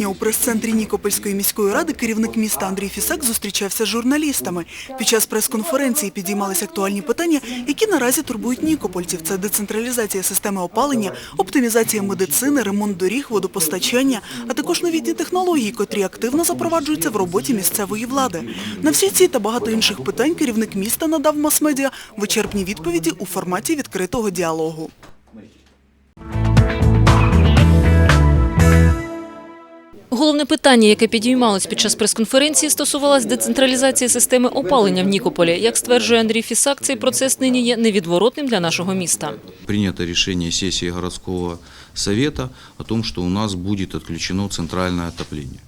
7 квітня у прес-центрі Нікопольської міської ради керівник міста Андрій Фісак зустрічався з журналістами. Під час прес-конференції підіймалися актуальні питання, які наразі турбують нікопольців. Це децентралізація системи опалення, оптимізація медицини, ремонт доріг, водопостачання, а також новітні технології, котрі активно запроваджуються в роботі місцевої влади. На всі ці та багато інших питань керівник міста надав мас-медіа вичерпні відповіді у форматі відкритого діалогу. Головне питання, яке підіймалось під час прес-конференції, стосувалось децентралізації системи опалення в Нікополі. Як стверджує Андрій Фісак, цей процес нині є невідворотним для нашого міста. Принято решение сессии городского совета о том, что у нас будет отключено центральное отопление.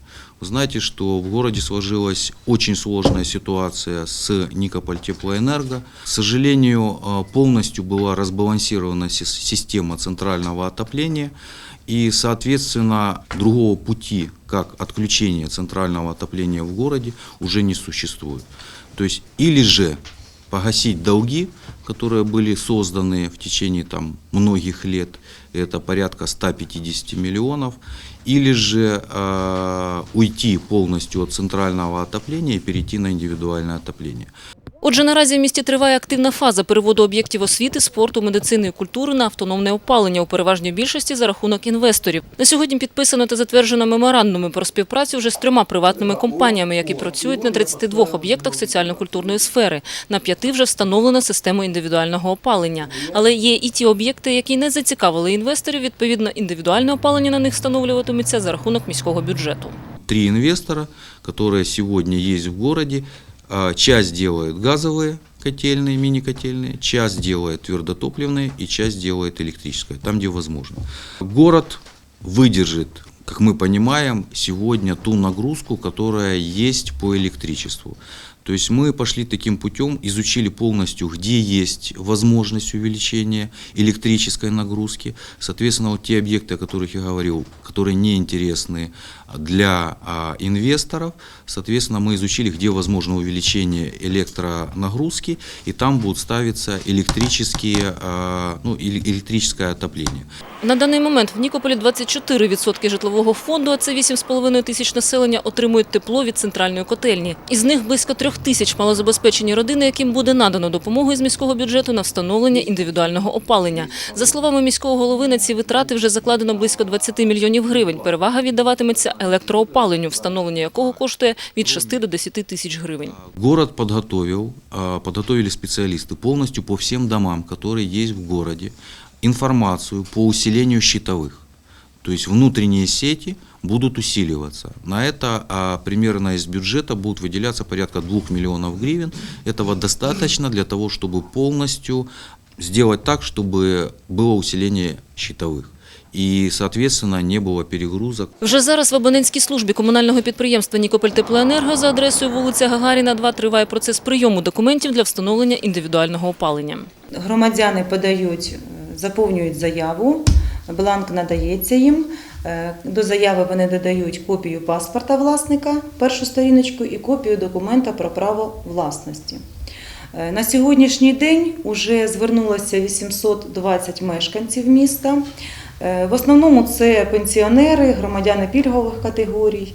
Вы знаете, что в городе сложилась очень сложная ситуация с Никополь Теплоэнерго. К сожалению, э, полностью была разбалансирована сис- система центрального отопления, И, соответственно, другого пути, как отключение центрального отопления в городе, уже не существует. То есть или же погасить долги, которые были созданы в течение там, многих лет, это порядка 150 миллионов, или же э, уйти полностью от центрального отопления и перейти на индивидуальное отопление. Отже, наразі в місті триває активна фаза переводу об'єктів освіти, спорту, медицини і культури на автономне опалення у переважній більшості за рахунок інвесторів. На сьогодні підписано та затверджено меморандуми про співпрацю вже з трьома приватними компаніями, які працюють на 32 об'єктах соціально-культурної сфери. На п'яти вже встановлена система індивідуального опалення. Але є і ті об'єкти, які не зацікавили інвесторів. Відповідно, індивідуальне опалення на них встановлюватиметься за рахунок міського бюджету. Три инвестора, которые сегодня есть в городе, часть делает газовые котельные, мини-котельные, часть делает твердотопливные и часть делает электрическое, там, где возможно. Город выдержит, как мы понимаем, сегодня ту нагрузку, которая есть по электричеству. То есть мы пошли таким путем, изучили полностью, где есть возможность увеличения электрической нагрузки. Соответственно, вот те объекты, о которых я говорил, которые не интересны для а, инвесторов, соответственно, мы изучили, где возможно увеличение электронагрузки, и там будут ставиться электрические, а, ну, эле- электрическое отопление. На даний момент в Нікополі 24% житлового фонду, а це 8,5 тисяч населення, отримують тепло від центральної котельні. Із них близько трьох тисяч малозабезпечені родини, яким буде надано допомогу із міського бюджету на встановлення індивідуального опалення. За словами міського голови, на ці витрати вже закладено близько 20 мільйонів гривень. Перевага віддаватиметься електроопаленню, встановлення якого коштує від 6 до 10 тисяч гривень. Город подготовил, а, подготовили специалисты полностью по всем домам, которые есть в городе, информацию по усилению щитовых. То есть внутренние сети будут усиливаться. На это а, примерно из бюджета будут выделяться порядка 2 миллионов гривен. Этого достаточно для того, чтобы полностью сделать так, чтобы было усиление щитовых. И, соответственно, не было перегрузок. Вже зараз в абонентській службі комунального підприємства «Нікопольтеплоенерго» за адресою вулиця Гагаріна, 2 триває процес прийому документів для встановлення індивідуального опалення. Громадяни подають, е, заповнюють заяву, бланк надається їм. Е, До заяви вони додають копію паспорта власника, першу сторіночку і копію документа про право власності. Е, На сьогоднішній день вже звернулося 820 мешканців міста. Е, В основному це пенсіонери, громадяни пільгових категорій.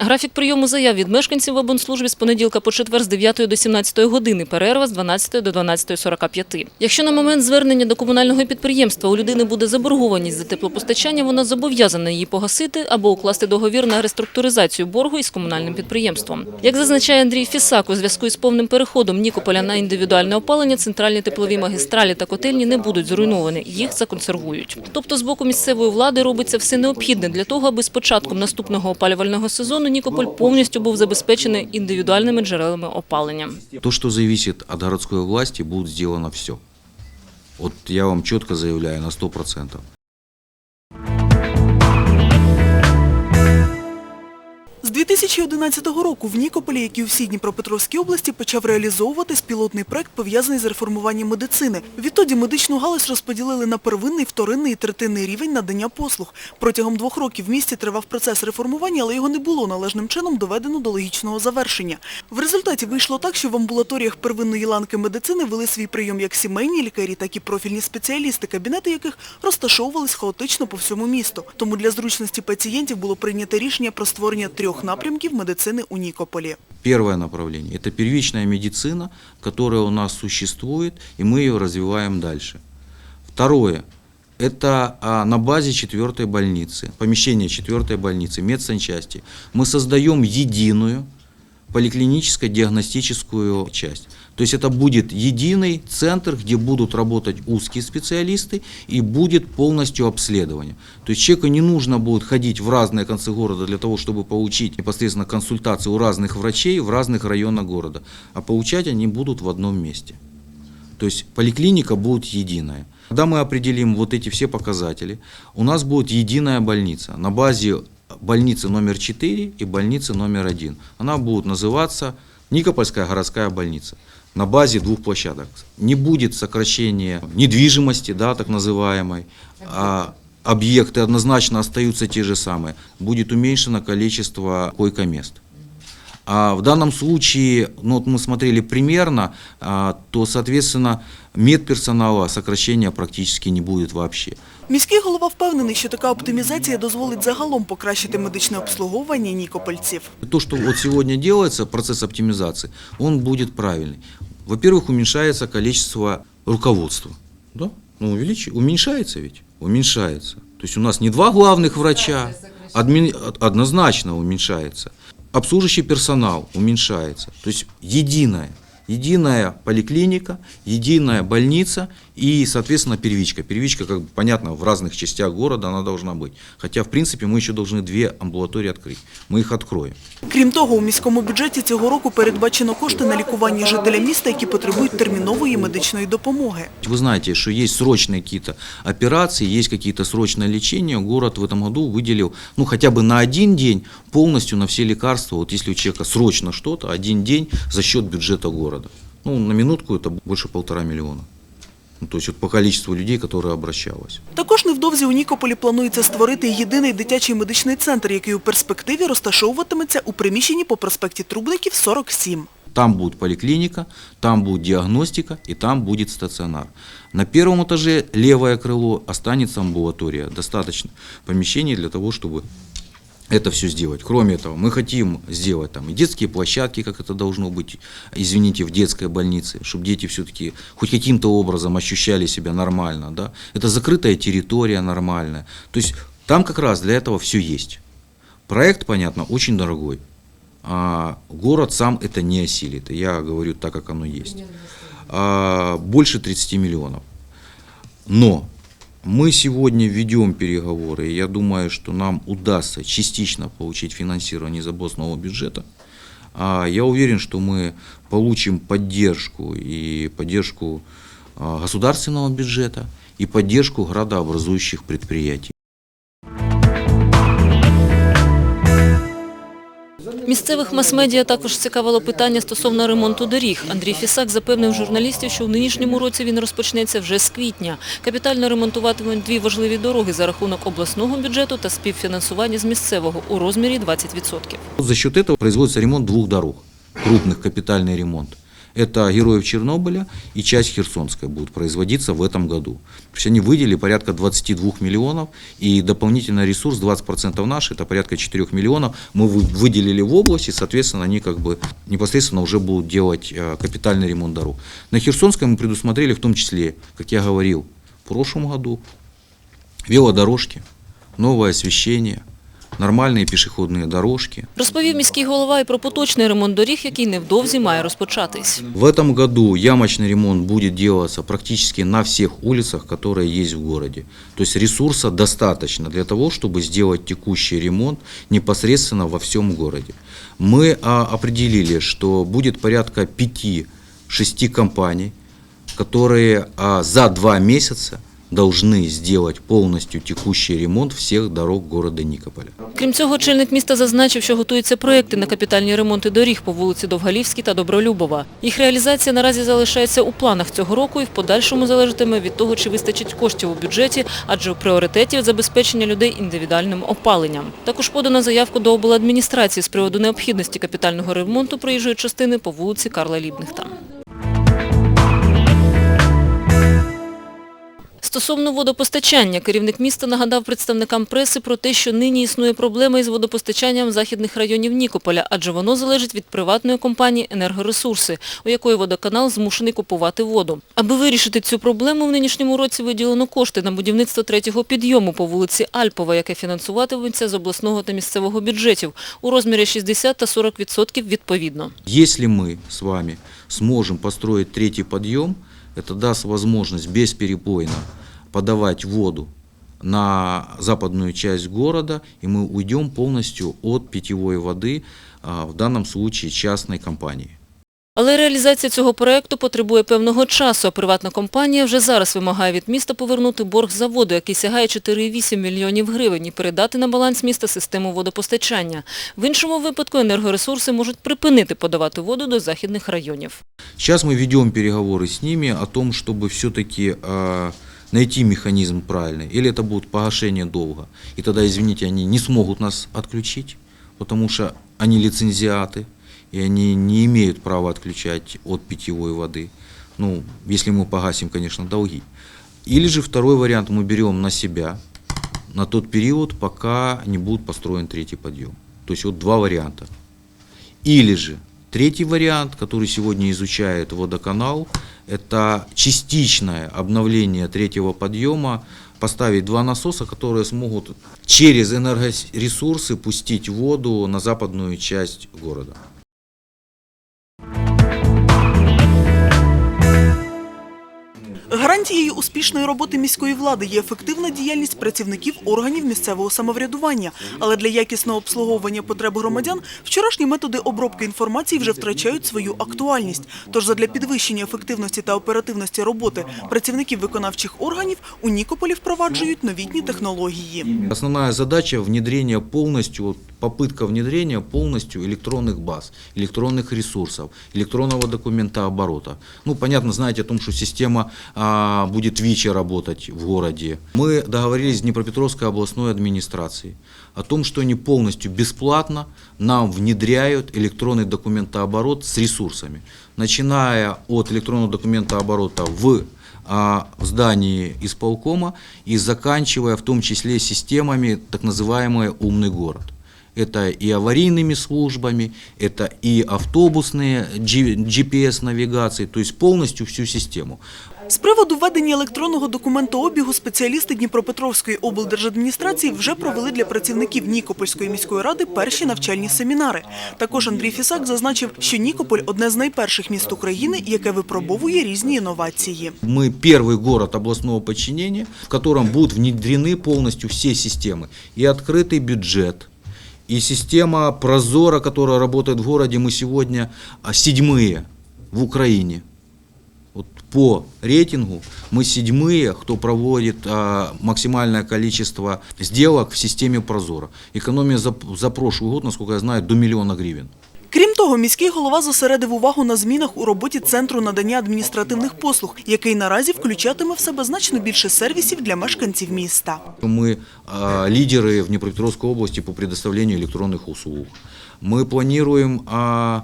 Графік прийому заяв від мешканців в абонслужбі з понеділка по четвер з 9 до 17 години, перерва з 12 до 12.45. Якщо на момент звернення до комунального підприємства у людини буде заборгованість за теплопостачання, вона зобов'язана її погасити або укласти договір на реструктуризацію боргу із комунальним підприємством. Як зазначає Андрій Фісак, у зв'язку із повним переходом Нікополя на індивідуальне опалення, центральні теплові магістралі та котельні не будуть зруйновані, їх законсервують. Тобто з боку місцевої влади робиться все необхідне для того, аби з початком наступного опалювального сезону Нікополь повністю був забезпечений індивідуальними джерелами опалення. То, що залежить від городської влади, буде зроблено все. От я вам чітко заявляю на 100%. 2011 року в Нікополі, як і у всій Дніпропетровській області, почав реалізовуватись пілотний проект, пов'язаний з реформуванням медицини. Відтоді медичну галузь розподілили на первинний, вторинний і третинний рівень надання послуг. Протягом двох років в місті тривав процес реформування, але його не було належним чином доведено до логічного завершення. В результаті вийшло так, що в амбулаторіях первинної ланки медицини вели свій прийом як сімейні лікарі, так і профільні спеціалісти, кабінети яких розташовувались хаотично по всьому місту. Тому для зручності пацієнтів було прийнято рішення про створення трьох напрямків медицини у Нікополі. Первое направление – это первичная медицина, которая у нас существует, и мы ее развиваем дальше. Второе – это а, на базе четвертой больницы, помещение четвертой больницы, медсанчасти. Мы создаем единую поликлиническо-диагностическую часть. То есть это будет единый центр, где будут работать узкие специалисты и будет полностью обследование. То есть человеку не нужно будет ходить в разные концы города для того, чтобы получить непосредственно консультации у разных врачей в разных районах города, а получать они будут в одном месте. То есть поликлиника будет единая. Когда мы определим вот эти все показатели, у нас будет единая больница на базе больницы номер 4 и больницы номер 1. Она будет называться Никопольская городская больница на базе двух площадок. Не будет сокращения недвижимости, да, так называемой, а объекты однозначно остаются те же самые. Будет уменьшено количество койко-мест. А в данном случае, ну вот мы смотрели примерно, а, то, соответственно, медперсонала сокращения практически не будет вообще. Міський голова впевнений, що така оптимізація дозволить загалом покращити медичне обслуговування нікопольців. То, что вот сегодня делается, процесс оптимизации, он будет правильный. Во-первых, уменьшается количество руководства. Да? Ну, увеличи- уменьшается ведь? Уменьшается. То есть у нас не два главных врача, админ- од- однозначно уменьшается. Обслуживающий персонал уменьшается. То есть единая, единая поликлиника, единая больница и, соответственно, первичка. Первичка, как бы понятно, в разных частях города она должна быть. Хотя, в принципе, мы еще должны две амбулатории открыть. Мы их откроем. Крім того, у міському бюджеті цього року передбачено кошти на лікування жителя міста, які потребують термінової медичної допомоги. Вы знаете, что есть срочные какие-то операции, есть какие-то срочное лечение. Город в этом году выделил, ну, хотя бы на один день полностью на все лекарства. Вот если у человека срочно что-то, один день за счет бюджета города. Ну, на минутку это больше полтора миллиона. Ну, то есть вот по количеству людей, которые обращалось. Також невдовзі у Нікополі планується створити єдиний дитячий медичний центр, який у перспективі розташовуватиметься у приміщенні по проспекті Трубників 47. Там будет поликлиника, там будет диагностика и там будет стационар. На первом этаже левое крыло останется амбулатория. Достаточно помещений для того, чтобы Это все сделать. Кроме этого, мы хотим сделать там и детские площадки, как это должно быть, извините, в детской больнице, чтобы дети все-таки хоть каким-то образом ощущали себя нормально. Да? Это закрытая территория нормальная. То есть там как раз для этого все есть. Проект, понятно, очень дорогой. А город сам это не осилит. Я говорю так, как оно есть. А, больше 30 миллионов. Но мы сегодня ведем переговоры, и я думаю, что нам удастся частично получить финансирование из областного бюджета. А, Я уверен, что мы получим поддержку и поддержку а, государственного бюджета и поддержку градообразующих предприятий. Місцевих мас-медіа також цікавило питання стосовно ремонту доріг. Андрій Фісак запевнив журналістів, що в нинішньому році він розпочнеться вже з квітня. Капітально ремонтуватимуть дві важливі дороги за рахунок обласного бюджету та співфінансування з місцевого у розмірі 20%. Вот За счет этого производится ремонт двух дорог, крупных капитальный ремонт. Это Героев Чернобыля и часть Херсонская будет производиться в этом году. То есть они выделили порядка 22 миллионов и дополнительный ресурс 20% наш, это порядка 4 миллионов, мы вы- выделили в области, соответственно, они как бы непосредственно уже будут делать э, капитальный ремонт дорог. На Херсонской мы предусмотрели в том числе, как я говорил, в прошлом году велодорожки, новое освещение, нормальные пешеходные дорожки, Розповів міський голова і про поточний ремонт доріг, який невдовзі має розпочатись. В этом году ямочный ремонт будет делаться практически на всех улицах, которые есть в городе. То есть ресурса достаточно для того, чтобы сделать текущий ремонт непосредственно во всем городе. Мы а, определили, что будет порядка 5-6 компаний, которые а, за два месяца должны сделать полностью текущий ремонт всех дорог города Никополя. Крім цього, очільник міста зазначив, що готуються проекти на капітальні ремонти доріг по вулиці Довгалівській та Добролюбова. Їх реалізація наразі залишається у планах цього року і в подальшому залежатиме від того, чи вистачить коштів у бюджеті, адже у пріоритеті забезпечення людей індивідуальним опаленням. Також подано заявку до обладміністрації з приводу необхідності капітального ремонту проїжджої частини по вулиці Карла Лібнихта. Стосовно водопостачання, керівник міста нагадав представникам преси про те, що нині існує проблема із водопостачанням західних районів Нікополя, адже воно залежить від приватної компанії «Енергоресурси», у якої водоканал змушений купувати воду. Аби вирішити цю проблему, в нинішньому році виділено кошти на будівництво третього підйому по вулиці Альпова, яке фінансуватиметься з обласного та місцевого бюджетів у розмірі 60 та 40% відсотків відповідно. Если мы с вами сможем построить третий подъем, это даст возможность бесперебойно подавать воду на западную часть города, и мы уйдем полностью от питьевой воды, а, в данном случае частной компании. Але реалізація цього проекту потребує певного часу, а приватна компанія вже зараз вимагає від міста повернути борг за воду, який сягає 4,8 мільйонів гривень, і передати на баланс міста систему водопостачання. В іншому випадку енергоресурси можуть припинити подавати воду до західних районів. Сейчас мы ведем переговоры с ними о том, чтобы все-таки найти механизм правильный. Или это будет погашение долга. И тогда, извините, они не смогут нас отключить, потому что они лицензиаты, И они не имеют права отключать от питьевой воды. Ну, если мы погасим, конечно, долги. Или же второй вариант мы берем на себя на тот период, пока не будет построен третий подъем. То есть вот два варианта. Или же третий вариант, который сегодня изучает водоканал, это частичное обновление третьего подъема, поставить два насоса, которые смогут через энергоресурсы пустить воду на западную часть города. Ugh. Гарантією успішної роботи міської влади є ефективна діяльність працівників органів місцевого самоврядування. Але для якісного обслуговування потреб громадян вчорашні методи обробки інформації вже втрачають свою актуальність. Тож задля підвищення ефективності та оперативності роботи працівників виконавчих органів у Нікополі впроваджують новітні технології. Основная задача внедрения полностью, вот попытка внедрения полностью электронных баз, электронных ресурсов, электронного документа оборота. Ну, понятно, знаете о том, что система будет ВИЧа работать в городе. Мы договорились с Днепропетровской областной администрацией о том, что они полностью бесплатно нам внедряют электронный документооборот с ресурсами, начиная от электронного документооборота в а, в здании исполкома и заканчивая в том числе системами так называемый «умный город». Это и аварийными службами, это и автобусные GPS-навигации, то есть полностью всю систему. З приводу введення електронного документообігу спеціалісти Дніпропетровської облдержадміністрації вже провели для працівників Нікопольської міської ради перші навчальні семінари. Також Андрій Фісак зазначив, що Нікополь – одне з найперших міст України, яке випробовує різні інновації. Мы первый город областного подчинения, в котором будут внедрены полностью все системы. И открытый бюджет, и система Прозора, которая работает в городе, мы сегодня а, седьмые в Украине. Вот по рейтингу мы седьмые, кто проводит а, максимальное количество сделок в системе Прозора. Экономия за, за прошлый год, насколько я знаю, до миллиона гривен. Крім того, міський голова зосередив увагу на змінах у роботі Центру надання адміністративних послуг, який наразі включатиме в себе значно більше сервісів для мешканців міста. Мы а, лидеры в Днепропетровской области по предоставлению электронных услуг. Мы планируем а,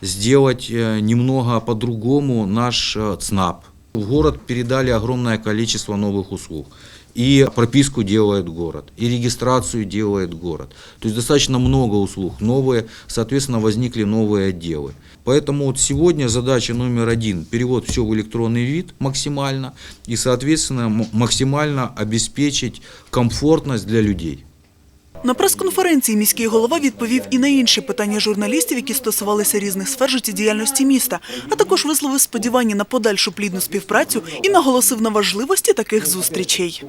сделать э, немного по-другому наш э, ЦНАП. В город передали огромное количество новых услуг. И прописку делает город, и регистрацию делает город. То есть достаточно много услуг новые, соответственно, возникли новые отделы. Поэтому вот сегодня задача номер один – перевод все в электронный вид максимально и, соответственно, максимально обеспечить комфортность для людей. На прес-конференції міський голова відповів і на інші питання журналістів, які стосувалися різних сфер життєдіяльності міста, а також висловив сподівання на подальшу плідну співпрацю і наголосив на важливості таких зустрічей.